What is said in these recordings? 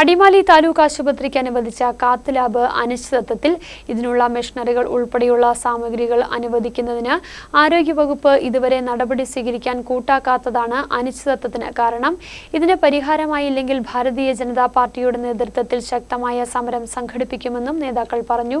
അടിമാലി താലൂക്ക് ആശുപത്രിക്ക് അനുവദിച്ച cath lab അനിശ്ചിതത്വത്തിൽ ഇതിനുള്ള മെഷീനറികൾ ഉൾപ്പെടെയുള്ള സാമഗ്രികൾ അനുവദിക്കുന്നതിന് ആരോഗ്യവകുപ്പ് ഇതുവരെ നടപടി സ്വീകരിക്കാൻ കൂട്ടാക്കാത്തതാണ് അനിശ്ചിതത്വത്തിന് കാരണം. ഇതിന് പരിഹാരമായില്ലെങ്കിൽ ഭാരതീയ ജനതാ പാർട്ടിയുടെ നേതൃത്വത്തിൽ ശക്തമായ സമരം സംഘടിപ്പിക്കുമെന്നും നേതാക്കൾ പറഞ്ഞു.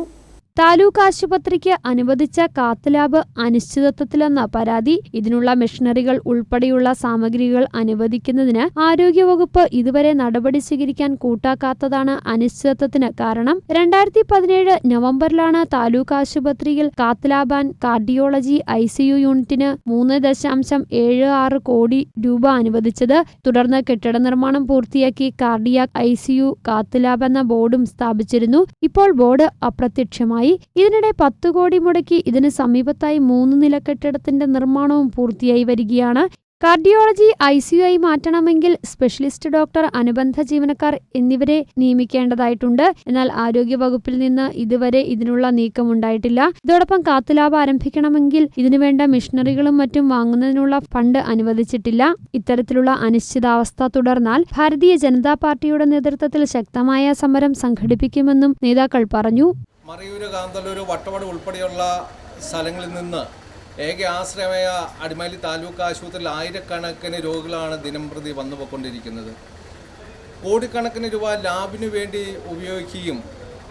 താലൂക്ക് ആശുപത്രിക്ക് അനുവദിച്ച കാത്ത് ലാബ് അനിശ്ചിതത്വത്തിലെന്ന പരാതി ഇതിനുള്ള മെഷീനറികൾ ഉൾപ്പെടെയുള്ള സാമഗ്രികൾ അനുവദിക്കുന്നതിന് ആരോഗ്യവകുപ്പ് ഇതുവരെ നടപടി സ്വീകരിക്കാൻ കൂട്ടാക്കാത്തതാണ് അനിശ്ചിതത്വത്തിന് കാരണം. രണ്ടായിരത്തി പതിനേഴ് നവംബറിലാണ് താലൂക്ക് ആശുപത്രിയിൽ cath lab and cardiology I C U യൂണിറ്റിന് മൂന്ന് ദശാംശം ഏഴ് ആറ് കോടി രൂപ അനുവദിച്ചത്. തുടർന്ന് കെട്ടിട നിർമ്മാണം പൂർത്തിയാക്കി cardiac I C U cath lab എന്ന ബോർഡും സ്ഥാപിച്ചിരുന്നു. ഇപ്പോൾ ബോർഡ് അപ്രത്യക്ഷമായി. ഇതിനിടെ പത്ത് കോടി മുടക്കി ഇതിന് സമീപത്തായി മൂന്ന് നില കെട്ടിടത്തിന്റെ നിർമ്മാണവും പൂർത്തിയായി വരികയാണ്. കാർഡിയോളജി ഐ സി യു ആയി മാറ്റണമെങ്കിൽ സ്പെഷ്യലിസ്റ്റ് ഡോക്ടർ അനുബന്ധ ജീവനക്കാർ എന്നിവരെ നിയമിക്കേണ്ടതായിട്ടുണ്ട്. എന്നാൽ ആരോഗ്യവകുപ്പിൽ നിന്ന് ഇതുവരെ ഇതിനുള്ള നീക്കമുണ്ടായിട്ടില്ല. ഇതോടൊപ്പം കാത്തുലാബ് ആരംഭിക്കണമെങ്കിൽ ഇതിനുവേണ്ട മിഷനറികളും മറ്റും വാങ്ങുന്നതിനുള്ള ഫണ്ട് അനുവദിച്ചിട്ടില്ല. ഇത്തരത്തിലുള്ള അനിശ്ചിതാവസ്ഥ തുടർന്നാൽ ഭാരതീയ ജനതാ പാർട്ടിയുടെ നേതൃത്വത്തിൽ ശക്തമായ സമരം സംഘടിപ്പിക്കുമെന്നും നേതാക്കൾ പറഞ്ഞു. മറയൂര് കാന്തല്ലൂർ വട്ടവട ഉൾപ്പെടെയുള്ള സ്ഥലങ്ങളിൽ നിന്ന് ഏക ആശ്രയമായ അടിമാലി താലൂക്ക് ആശുപത്രിയിൽ ആയിരക്കണക്കിന് രോഗികളാണ് ദിനം പ്രതി വന്നു പോയിക്കൊണ്ടിരിക്കുന്നത് കോടിക്കണക്കിന് രൂപ ലാബിനു വേണ്ടി ഉപയോഗിക്കുകയും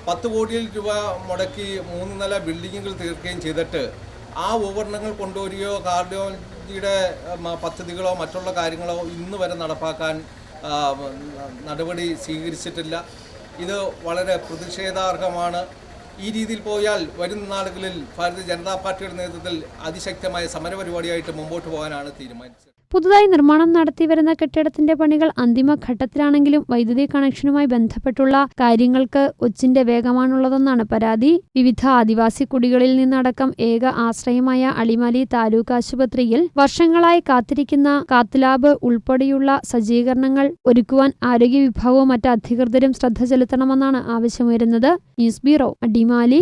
പത്ത് കോടിയിൽ രൂപ മുടക്കി മൂന്ന് നില ബിൽഡിങ്ങുകൾ തീർക്കുകയും ചെയ്തിട്ട് ആ ഉപകരണങ്ങൾ കൊണ്ടുവരികയോ കാർഡിയോളജിയുടെ പദ്ധതികളോ മറ്റുള്ള കാര്യങ്ങളോ ഇന്ന് വരെ നടപ്പാക്കാൻ നടപടി സ്വീകരിച്ചിട്ടില്ല. ഇത് വളരെ പ്രതിഷേധാർഹമാണ്. ഈ രീതിയിൽ പോയാൽ വരുന്ന നാളുകളിൽ ഭാരതീയ ജനതാ പാർട്ടിയുടെ നേതൃത്വത്തിൽ അതിശക്തമായ സമരപരിപാടിയായിട്ട് മുമ്പോട്ട് പോകാനാണ് തീരുമാനിച്ചത്. പുതുതായി നിർമ്മാണം നടത്തിവരുന്ന കെട്ടിടത്തിന്റെ പണികൾ അന്തിമഘട്ടത്തിലാണെങ്കിലും വൈദ്യുതി കണക്ഷനുമായി ബന്ധപ്പെട്ടുള്ള കാര്യങ്ങൾക്ക് ഒച്ചിന്റെ വേഗമാണുള്ളതെന്നാണ് പരാതി. വിവിധ ആദിവാസി കുടികളിൽ നിന്നടക്കം ഏക ആശ്രയമായ അളിമാലി താലൂക്ക് ആശുപത്രിയിൽ വർഷങ്ങളായി കാത്തിരിക്കുന്ന കാത്തുലാബ് ഉൾപ്പെടെയുള്ള സജ്ജീകരണങ്ങൾ ഒരുക്കുവാൻ ആരോഗ്യ വിഭാഗവും മറ്റ് അധികൃതരും ശ്രദ്ധ ചെലുത്തണമെന്നാണ് ആവശ്യമുയരുന്നത്. News bureau Adimali.